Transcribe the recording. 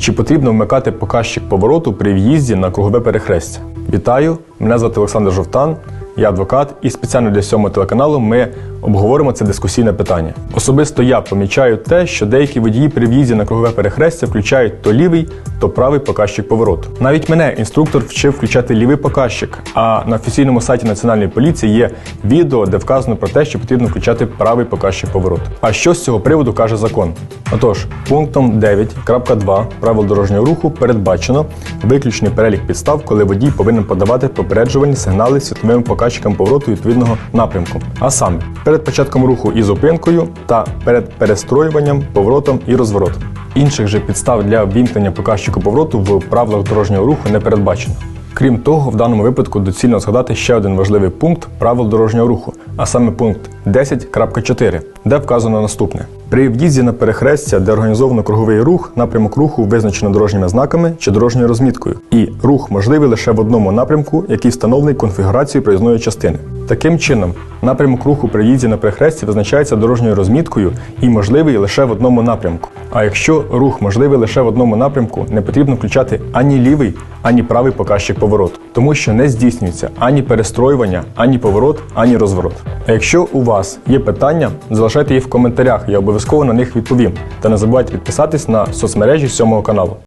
Чи потрібно вмикати показчик повороту при в'їзді на кругове перехрестя? Вітаю! Мене звати Олександр Жовтан, я адвокат, і спеціально для сьомого телеканалу ми обговоримо це дискусійне питання. Особисто я помічаю те, що деякі водії при в'їзді на кругове перехрестя включають то лівий, то правий показчик повороту. Навіть мене інструктор вчив включати лівий показчик, а на офіційному сайті Національної поліції є відео, де вказано про те, що потрібно включати правий показчик повороту. А що з цього приводу каже закон? Отож, пунктом 9.2 правил дорожнього руху передбачено виключний перелік підстав, коли водій повинен подавати попереджувальні сигнали світловим показчикам повороту відповідного напрямку. А саме перед початком руху і зупинкою та перед перестроюванням, поворотом і розворотом. Інших же підстав для ввімкнення показчику повороту в правилах дорожнього руху не передбачено. Крім того, в даному випадку доцільно згадати ще один важливий пункт правил дорожнього руху, а саме пункт 10.4, де вказано наступне: при в'їзді на перехрестя, де організовано круговий рух, напрямок руху визначено дорожніми знаками чи дорожньою розміткою, і рух можливий лише в одному напрямку, який встановлений конфігурацією проїзної частини. Таким чином, напрямок руху при в'їзді на перехресті визначається дорожньою розміткою і можливий лише в одному напрямку. А якщо рух можливий лише в одному напрямку, не потрібно включати ані лівий, ані правий показчик повороту, тому що не здійснюється ані перестроювання, ані поворот, ані розворот. А якщо у вас є питання, залишайте їх в коментарях, я обов'язково на них відповім. Та не забувайте підписатись на соцмережі сьомого каналу.